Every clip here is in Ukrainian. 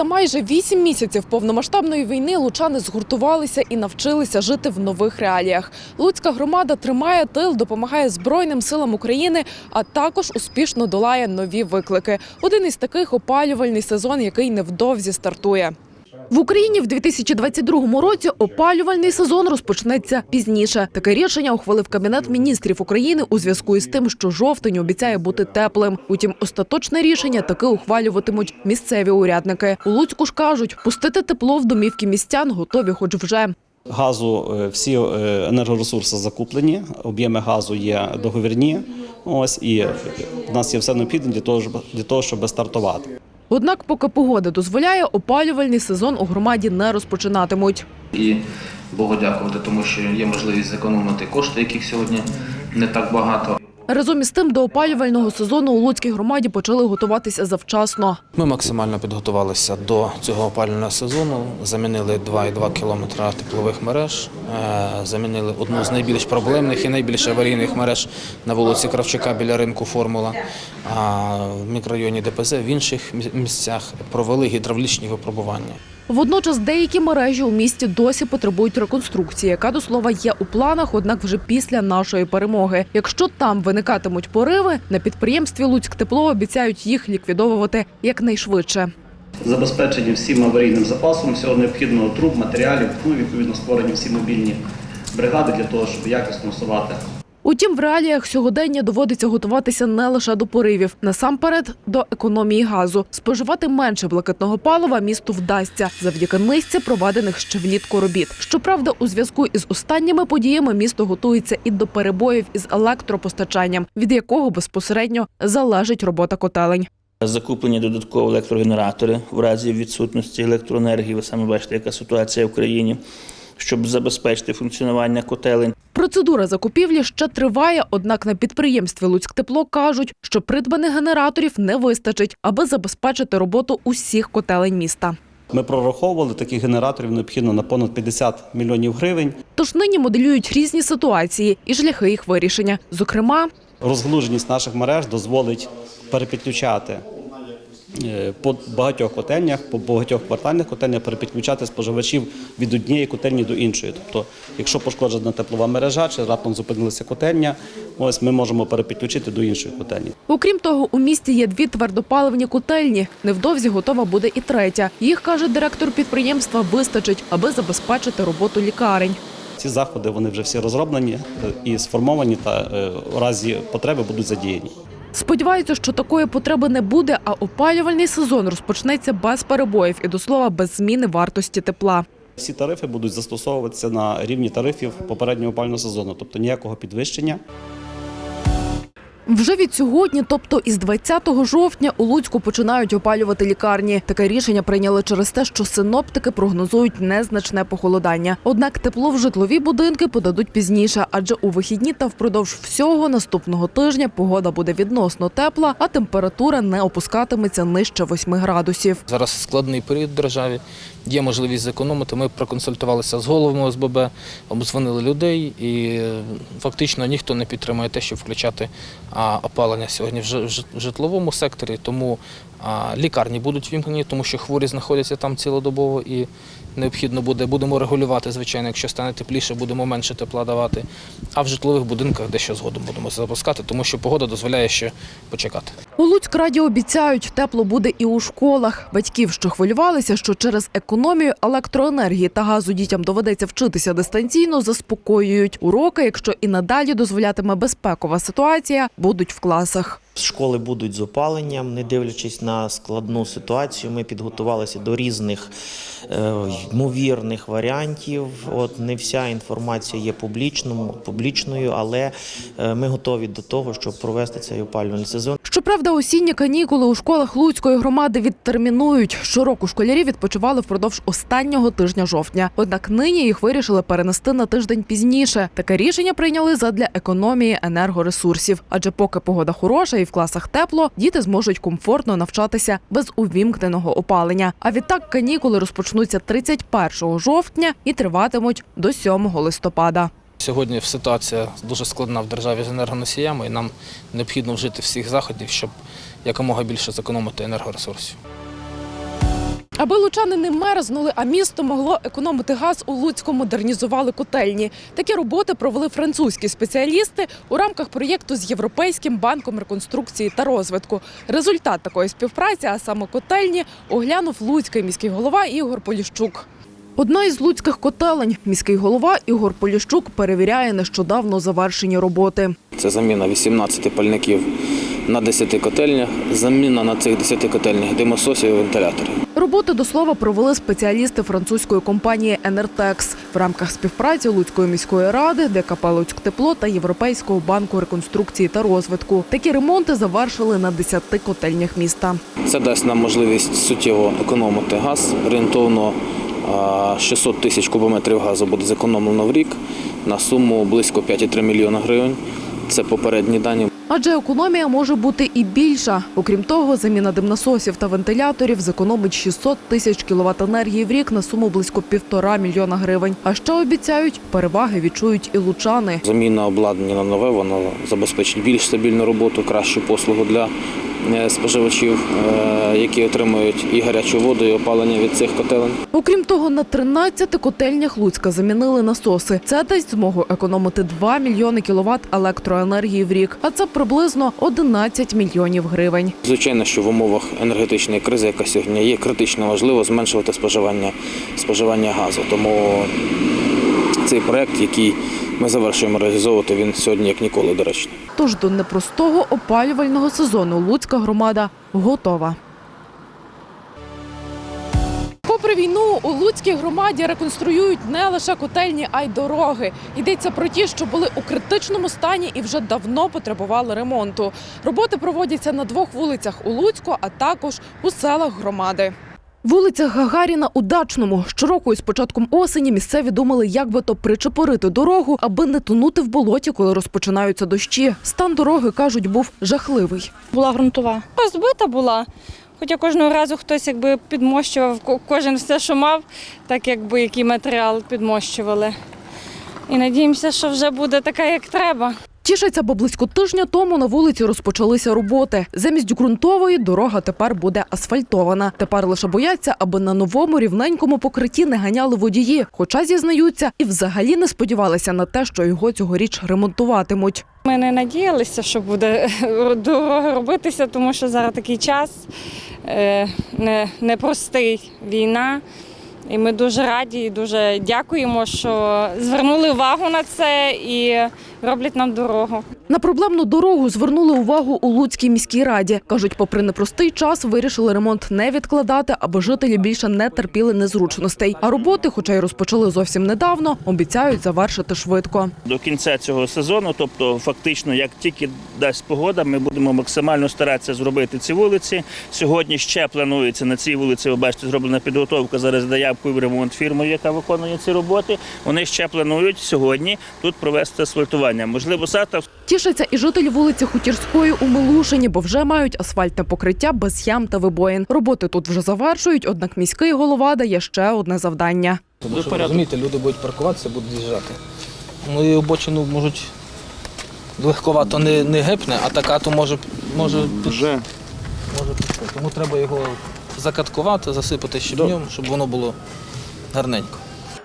За майже вісім місяців повномасштабної війни лучани згуртувалися і навчилися жити в нових реаліях. Луцька громада тримає тил, допомагає Збройним силам України, а також успішно долає нові виклики. Один із таких опалювальний сезон, який невдовзі стартує. В Україні в 2022 році опалювальний сезон розпочнеться пізніше. Таке рішення ухвалив Кабінет міністрів України у зв'язку із тим, що жовтень обіцяє бути теплим. Утім, остаточне рішення таки ухвалюватимуть місцеві урядники. У Луцьку ж кажуть, пустити тепло в домівки містян готові, хоч вже. Газу е, всі е, енергоресурси закуплені, об'єми газу є договірні. Ось і в нас є все необхідне для того, для того, щоб стартувати. Однак, поки погода дозволяє, опалювальний сезон у громаді не розпочинатимуть. і Богу дякувати, тому що є можливість зекономити кошти, яких сьогодні не так багато. Разом із тим, до опалювального сезону у Луцькій громаді почали готуватися завчасно. Ми максимально підготувалися до цього опалювального сезону. Замінили 2,2 кілометра теплових мереж, е, замінили одну з найбільш проблемних і найбільш аварійних мереж на вулиці Кравчука біля ринку Формула. А в мікрорайоні ДПЗ в інших місцях провели гідравлічні випробування. Водночас деякі мережі у місті досі потребують реконструкції, яка до слова є у планах, однак вже після нашої перемоги. Якщо там виникатимуть пориви, на підприємстві Луцьктепло обіцяють їх ліквідовувати якнайшвидше. Забезпечені всім аварійним запасом всього необхідного труб, матеріалів, ну відповідно створені всі мобільні бригади для того, щоб якісно усувати Утім, в реаліях сьогодення доводиться готуватися не лише до поривів, насамперед до економії газу. Споживати менше блакитного палива місту вдасться завдяки низці проведених ще влітку робіт. Щоправда, у зв'язку із останніми подіями місто готується і до перебоїв із електропостачанням, від якого безпосередньо залежить робота котелень. Закуплені додаткові електрогенератори в разі відсутності електроенергії. Ви самі бачите, яка ситуація в країні, щоб забезпечити функціонування котелень. Процедура закупівлі ще триває, однак на підприємстві Луцьктепло кажуть, що придбаних генераторів не вистачить, аби забезпечити роботу усіх котелень міста. Ми прораховували таких генераторів необхідно на понад 50 мільйонів гривень. Тож нині моделюють різні ситуації і шляхи їх вирішення. Зокрема, Розглуженість наших мереж дозволить перепідключати по багатьох котельнях, по багатьох квартальних котельнях перепідключати споживачів від однієї котельні до іншої. Тобто, якщо пошкоджена теплова мережа чи раптом зупинилася котельня, ось ми можемо перепідключити до іншої котельні. окрім того, у місті є дві твердопаливні котельні. Невдовзі готова буде і третя. Їх каже директор підприємства, вистачить, аби забезпечити роботу лікарень. Ці заходи вони вже всі розроблені е, і сформовані та е, у разі потреби будуть задіяні. Сподіваються, що такої потреби не буде, а опалювальний сезон розпочнеться без перебоїв і до слова без зміни вартості тепла. Всі тарифи будуть застосовуватися на рівні тарифів попереднього опального сезону, тобто ніякого підвищення. Вже від сьогодні, тобто із 20 жовтня, у Луцьку починають опалювати лікарні. Таке рішення прийняли через те, що синоптики прогнозують незначне похолодання. Однак тепло в житлові будинки подадуть пізніше, адже у вихідні та впродовж всього наступного тижня погода буде відносно тепла, а температура не опускатиметься нижче 8 градусів. Зараз складний період в державі, є можливість зекономити. Ми проконсультувалися з головами ОСББ, обдзвонили людей, і е, фактично ніхто не підтримує те, щоб включати опалення сьогодні в житловому секторі. Тому лікарні будуть вімкнені, тому що хворі знаходяться там цілодобово і необхідно буде. Будемо регулювати, звичайно, якщо стане тепліше, будемо менше тепла давати. А в житлових будинках дещо згодом будемо запускати, тому що погода дозволяє ще почекати. У Луцькраді обіцяють, тепло буде і у школах. Батьків, що хвилювалися, що через економію електроенергії та газу дітям доведеться вчитися дистанційно, заспокоюють. Уроки, якщо і надалі дозволятиме безпекова ситуація, будуть в класах. Школи будуть з опаленням, не дивлячись на складну ситуацію. Ми підготувалися до різних е, ймовірних варіантів. От не вся інформація є публічному, публічною, але е, ми готові до того, щоб провести цей опалювальний сезон. Щоправда, осінні канікули у школах Луцької громади відтермінують. Щороку школярі відпочивали впродовж останнього тижня жовтня. Однак нині їх вирішили перенести на тиждень пізніше. Таке рішення прийняли задля економії енергоресурсів. Адже поки погода хороша і в класах тепло, діти зможуть комфортно навчатися без увімкненого опалення. А відтак канікули розпочнуться 31 жовтня і триватимуть до 7 листопада. Сьогодні ситуація дуже складна в державі з енергоносіями, і нам необхідно вжити всіх заходів, щоб якомога більше зекономити енергоресурсів. Аби лучани не мерзнули, а місто могло економити газ, у Луцьку модернізували котельні. Такі роботи провели французькі спеціалісти у рамках проєкту з Європейським банком реконструкції та розвитку. Результат такої співпраці, а саме котельні, оглянув луцький міський голова Ігор Поліщук. Одна із луцьких котелень міський голова Ігор Поліщук перевіряє нещодавно завершені роботи. Це заміна 18 пальників на 10 котельнях, заміна на цих 10 котельнях димососів і вентиляторів. Роботи до слова провели спеціалісти французької компанії «Енертекс» в рамках співпраці Луцької міської ради, ДКП «Луцьктепло» та Європейського банку реконструкції та розвитку. Такі ремонти завершили на 10 котельнях міста. Це дасть нам можливість суттєво економити газ. Орієнтовно 600 тисяч кубометрів газу буде зекономлено в рік на суму близько 5,3 мільйона гривень. Це попередні дані. Адже економія може бути і більша. Окрім того, заміна димнасосів та вентиляторів зекономить 600 тисяч кіловат енергії в рік на суму близько півтора мільйона гривень. А ще обіцяють, переваги відчують і лучани. Заміна обладнання на нове вона забезпечить більш стабільну роботу, кращу послугу для споживачів, е, які отримують і гарячу воду, і опалення від цих котелень. Окрім того, на 13 котельнях Луцька замінили насоси. Це дасть змогу економити 2 мільйони кіловат електроенергії в рік, а це приблизно 11 мільйонів гривень. Звичайно, що в умовах енергетичної кризи, яка сьогодні є, критично важливо зменшувати споживання, споживання газу. Тому цей проект, який ми завершуємо реалізовувати, він сьогодні як ніколи доречний. Тож до непростого опалювального сезону Луцька громада готова. Попри війну, у Луцькій громаді реконструюють не лише котельні, а й дороги. Йдеться про ті, що були у критичному стані і вже давно потребували ремонту. Роботи проводяться на двох вулицях у Луцьку, а також у селах громади. Вулиця Гагаріна у Дачному. Щороку із початком осені місцеві думали, як би то причепорити дорогу, аби не тонути в болоті, коли розпочинаються дощі. Стан дороги, кажуть, був жахливий. була ґрунтова. Розбита була. Хоча кожного разу хтось якби підмощував, кожен все, що мав, так якби який матеріал підмощували. І надіємося, що вже буде така, як треба. Тішаться, бо близько тижня тому на вулиці розпочалися роботи. Замість ґрунтової дорога тепер буде асфальтована. Тепер лише бояться, аби на новому рівненькому покритті не ганяли водії. Хоча зізнаються, і взагалі не сподівалися на те, що його цьогоріч ремонтуватимуть. Ми не надіялися, що буде дорога робитися, тому що зараз такий час е, не- непростий війна. І ми дуже раді і дуже дякуємо, що звернули увагу на це і роблять нам дорогу. На проблемну дорогу звернули увагу у Луцькій міській раді. Кажуть, попри непростий час, вирішили ремонт не відкладати, аби жителі більше не терпіли незручностей. А роботи, хоча й розпочали зовсім недавно, обіцяють завершити швидко. До кінця цього сезону, тобто фактично, як тільки дасть погода, ми будемо максимально старатися зробити ці вулиці. Сьогодні ще планується на цій вулиці. Ви бачите, зроблена підготовка зараз заявкою в ремонт фірмою, яка виконує ці роботи. Вони ще планують сьогодні тут провести асфальтування. Можливо, завтра Тішаться і жителі вулиці Хутірської у Милушині, бо вже мають асфальтне покриття без ям та вибоїн. Роботи тут вже завершують, однак міський голова дає ще одне завдання. Тому що, розумієте, люди будуть паркуватися, будуть з'їжджати. Ну і обочину можуть легковато не, не гепне, а така то може, може, вже. може піти. Тому треба його закаткувати, засипати щебнем, щоб воно було гарненько.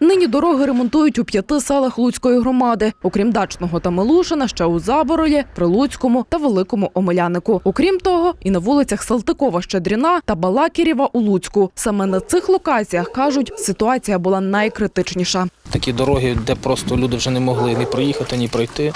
Нині дороги ремонтують у п'яти селах Луцької громади. Окрім Дачного та Милушина, ще у Заборолі, Прилуцькому та Великому Омелянику. Окрім того, і на вулицях Салтикова, Щедріна та Балакірєва у Луцьку. Саме на цих локаціях кажуть, ситуація була найкритичніша. Такі дороги, де просто люди вже не могли ні проїхати, ні пройти.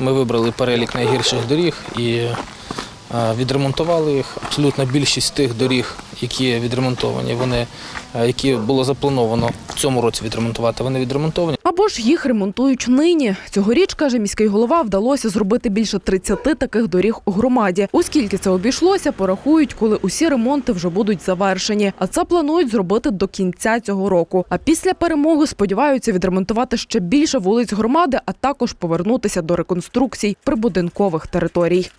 Ми вибрали перелік найгірших доріг і відремонтували їх. Абсолютно більшість тих доріг, які відремонтовані, вони, які було заплановано в цьому році відремонтувати, вони відремонтовані. Або ж їх ремонтують нині. Цьогоріч, каже міський голова, вдалося зробити більше 30 таких доріг у громаді. Оскільки це обійшлося, порахують, коли усі ремонти вже будуть завершені. А це планують зробити до кінця цього року. А після перемоги сподіваються відремонтувати ще більше вулиць громади, а також повернутися до реконструкцій прибудинкових територій.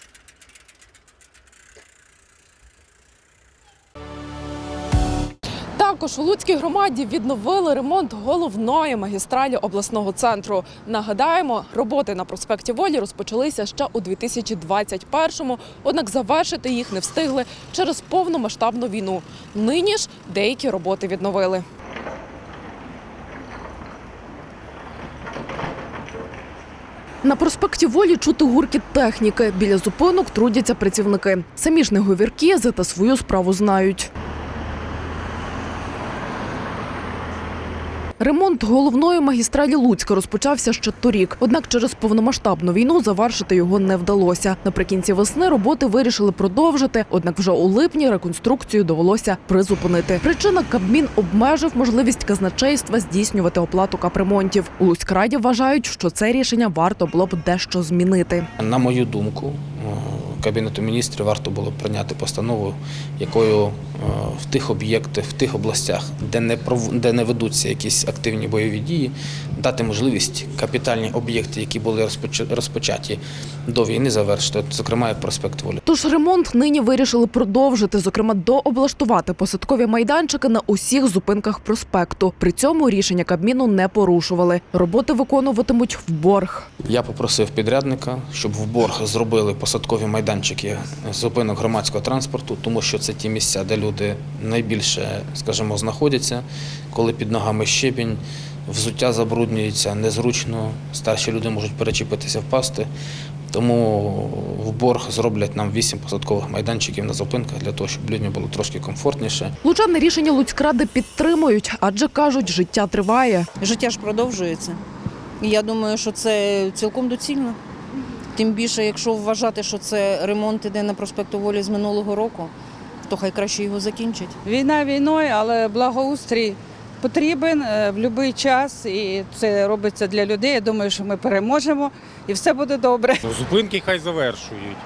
Також у Луцькій громаді відновили ремонт головної магістралі обласного центру. Нагадаємо, роботи на проспекті Волі розпочалися ще у 2021-му, однак завершити їх не встигли через повномасштабну війну. Нині ж деякі роботи відновили. На проспекті Волі чути гуркіт техніки. Біля зупинок трудяться працівники. Самі ж не говірки, зате свою справу знають. Ремонт головної магістралі Луцька розпочався ще торік. Однак через повномасштабну війну завершити його не вдалося. Наприкінці весни роботи вирішили продовжити. Однак вже у липні реконструкцію довелося призупинити. Причина Кабмін обмежив можливість казначейства здійснювати оплату капремонтів. У Луцькраді вважають, що це рішення варто було б дещо змінити. На мою думку, Кабінету міністрів варто було прийняти постанову, якою е, в тих об'єктах, в тих областях, де не де не ведуться якісь активні бойові дії, дати можливість капітальні об'єкти, які були розпоч- розпочаті до війни, завершити, зокрема як проспект Волі. Тож ремонт нині вирішили продовжити, зокрема дооблаштувати посадкові майданчики на усіх зупинках проспекту. При цьому рішення Кабміну не порушували. Роботи виконуватимуть в борг. Я попросив підрядника, щоб в борг зробили посадкові майданчики зупинок громадського транспорту, тому що це ті місця, де люди найбільше, скажімо, знаходяться, коли під ногами щебінь, взуття забруднюється незручно, старші люди можуть перечепитися, впасти. Тому в борг зроблять нам вісім посадкових майданчиків на зупинках для того, щоб людям було трошки комфортніше. Лучани рішення Луцькради підтримують, адже кажуть, життя триває. Життя ж продовжується. І я думаю, що це цілком доцільно. Тим більше, якщо вважати, що це ремонт іде на проспекту Волі з минулого року, то хай краще його закінчать. Війна війною, але благоустрій потрібен е, в будь-який час, і це робиться для людей. Я думаю, що ми переможемо і все буде добре. Зупинки хай завершують.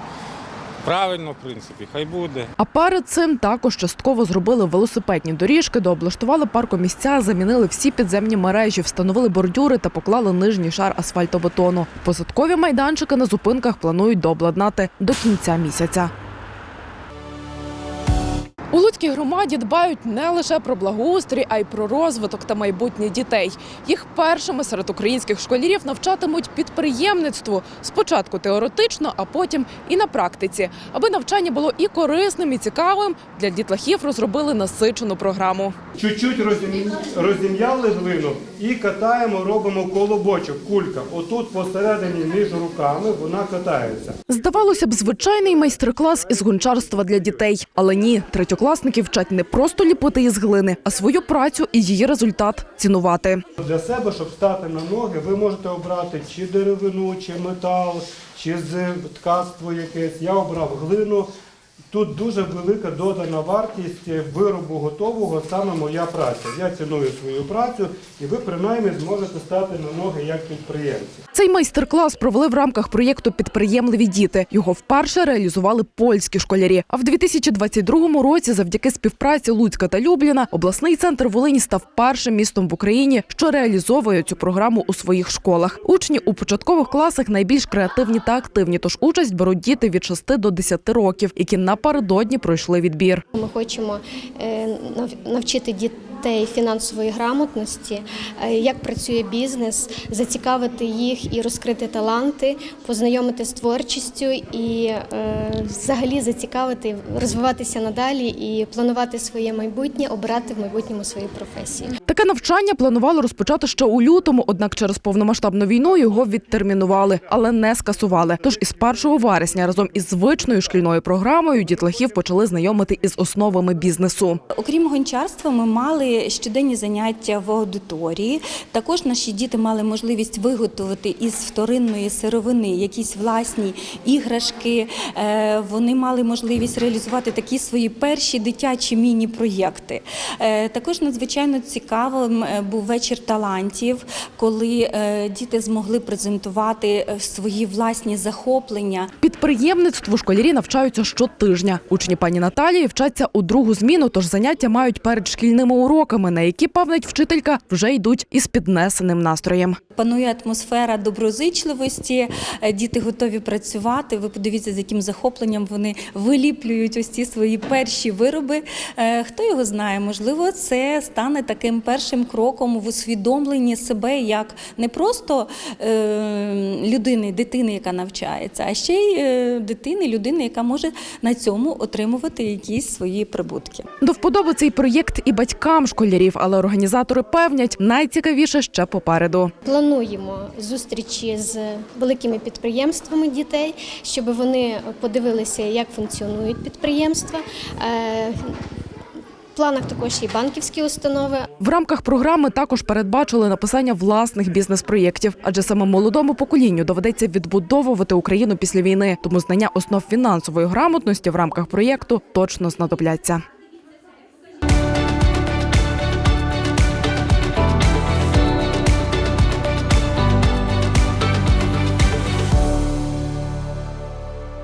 Правильно, в принципі, хай буде. А перед цим також частково зробили велосипедні доріжки, дооблаштували паркомісця, замінили всі підземні мережі, встановили бордюри та поклали нижній шар асфальтобетону. Посадкові майданчики на зупинках планують дообладнати до кінця місяця. У Луцькій громаді дбають не лише про благоустрій, а й про розвиток та майбутнє дітей. Їх першими серед українських школярів навчатимуть підприємництву спочатку теоретично, а потім і на практиці. Аби навчання було і корисним, і цікавим, для дітлахів розробили насичену програму. Чуть-чуть розім- розім'яли глину і катаємо, робимо колобочок, кулька. Отут посередині між руками вона катається. Здавалося б, звичайний майстер-клас із гончарства для дітей. Але ні, третьокласники вчать не просто ліпити із глини, а свою працю і її результат цінувати. Для себе, щоб стати на ноги, ви можете обрати чи деревину, чи метал, чи з ткацтво якесь. Я обрав глину. Тут дуже велика додана вартість виробу готового, саме моя праця. Я ціную свою працю, і ви принаймні зможете стати на ноги як підприємці. Цей майстер-клас провели в рамках проєкту Підприємливі діти. Його вперше реалізували польські школярі. А в 2022 році, завдяки співпраці Луцька та Любліна, обласний центр Волині став першим містом в Україні, що реалізовує цю програму у своїх школах. Учні у початкових класах найбільш креативні та активні, тож участь беруть діти від 6 до 10 років, які напередодні пройшли відбір. Ми хочемо е, навчити дітей фінансової грамотності, е, як працює бізнес, зацікавити їх і розкрити таланти, познайомити з творчістю і е, взагалі зацікавити, розвиватися надалі і планувати своє майбутнє, обирати в майбутньому свою професію. Таке навчання планували розпочати ще у лютому, однак через повномасштабну війну його відтермінували, але не скасували. Тож із 1 вересня разом із звичною шкільною програмою дітлахів почали знайомити із основами бізнесу. Окрім гончарства, ми мали щоденні заняття в аудиторії. Також наші діти мали можливість виготовити із вторинної сировини якісь власні іграшки. Е, Вони мали можливість реалізувати такі свої перші дитячі міні-проєкти. Е, Також надзвичайно цікаво Яскравим е, був вечір талантів, коли е, діти змогли презентувати е, свої власні захоплення. Підприємництву школярі навчаються щотижня. Учні пані Наталії вчаться у другу зміну, тож заняття мають перед шкільними уроками, на які певнить вчителька вже йдуть із піднесеним настроєм. Панує атмосфера доброзичливості, діти готові працювати. Ви подивіться, з яким захопленням вони виліплюють ось ці свої перші вироби. Хто його знає, можливо, це стане таким першим кроком в усвідомленні себе як не просто е, людини, дитини, яка навчається, а ще й е, дитини, людини, яка може на цьому отримувати якісь свої прибутки. До вподоби цей проєкт і батькам школярів, але організатори певнять, найцікавіше ще попереду. Плануємо зустрічі з великими підприємствами дітей, щоб вони подивилися, як функціонують підприємства. Планах також і банківські установи, В рамках програми також передбачили написання власних бізнес-проєктів, адже саме молодому поколінню доведеться відбудовувати Україну після війни. Тому знання основ фінансової грамотності в рамках проєкту точно знадобляться.